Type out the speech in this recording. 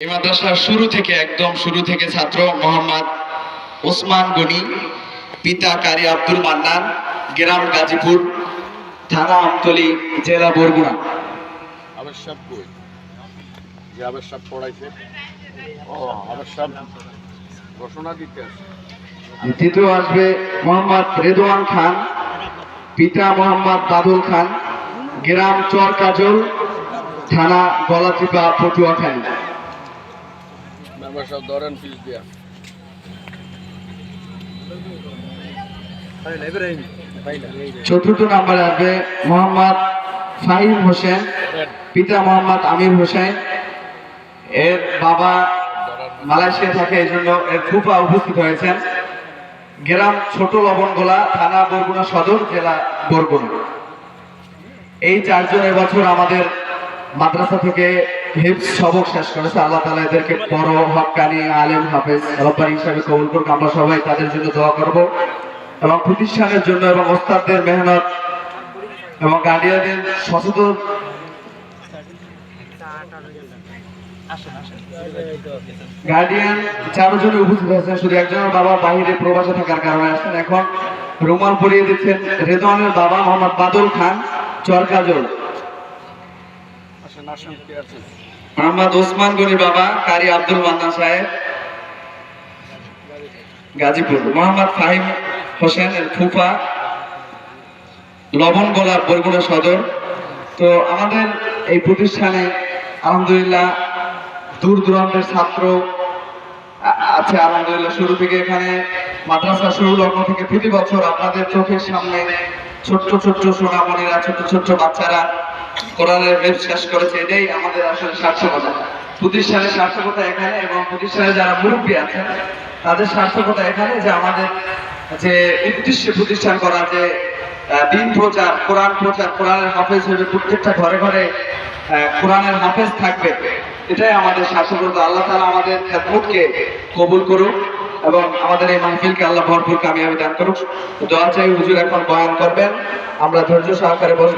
এই মাদ্রাসার শুরু থেকে একদম শুরু থেকে ছাত্র মোহাম্মদ ওসমান গনি পিতা কারি আব্দুল মান্নান গ্রাম গাজীপুর থানা আমতলী জেলা বরগুনা। আবার সব কই? যে আবার সব পড়াইছে। ও আবার সব ঘোষণা দিতে আসে দ্বিতীয় আসবে মোহাম্মদ রেদওয়ান খান পিতা মোহাম্মদ বাদল খান গ্রাম চর কাজল থানা গলাচিপা পটুয়াখালী। মেম্বার সব ধরেন পিস দিয়া চতুর্থ নম্বরে আসবে মোহাম্মদ ফাহিম হোসেন পিতা মোহাম্মদ আমির হোসেন। এর বাবা মালয়েশিয়া থাকে এই জন্য এর ফুফা উপস্থিত হয়েছেন। গ্রাম ছোট লবণগোলা থানা বরগুনা সদর জেলা বরগুনা। এই চারজন এবছর আমাদের মাদ্রাসা থেকে হিপস সবক শেষ করেছে। আল্লাহ তালা এদেরকে আলেম, হাফেজ সবাই তাদের জন্য এবং প্রতিষ্ঠানের জন্য এবং মেহনত এবং গার্ডিয়ানদের সচেতন গার্ডিয়ান শুধু একজনের বাবা বাহিরে প্রবাসে থাকার কারণে আসছেন। এখন রুমাল পরিয়ে দিচ্ছেন রেদওয়ানের বাবা মোহাম্মদ খান, চরকাজল। মোহাম্মদ ওসমান বাবা, কারি আব্দুল মান্নান সাহেব, গাজীপুর। মোহাম্মদ ফাহিম হোসেন ফুফা, লবণ গোলা বরগুনা সদর। তো আমাদের এই প্রতিষ্ঠানে আলহামদুলিল্লাহ দূর দূরান্তের ছাত্র আছে আলহামদুলিল্লাহ শুরু থেকে এখানে। মাদ্রাসা শুরু লগ্ন থেকে প্রতি বছর আপনাদের চোখের সামনে ছোট্ট ছোট্ট সোনামণিরা, ছোট্ট ছোট্ট বাচ্চারা কোরআনের বেদ শেষ করেছে, এটাই আমাদের আসলে সার্থকতা। প্রতিষ্ঠানের সার্থকতা এখানে এবং প্রতিষ্ঠানে যারা মুরব্বী আছেন, তাদের সার্থকতা এখানে যে আমাদের যে উদ্দেশ্যে প্রতিষ্ঠান করা, যে দিন প্রচার, কোরআন প্রচার, কোরআনের হাফেজ প্রত্যেকটা ঘরে ঘরে কোরআনের হাফেজ থাকবে, এটাই আমাদের সার্থকতা। আল্লাহ তালা আমাদের খেদমতকে কবুল করুক এবং আমাদের এই মাহফিলকে আল্লাহ ভরপুর কামিয়াবি দান করুক। দোয়া চাই হুজুর এখন বয়ান করবেন, আমরা ধৈর্য সহকারে বসবেন।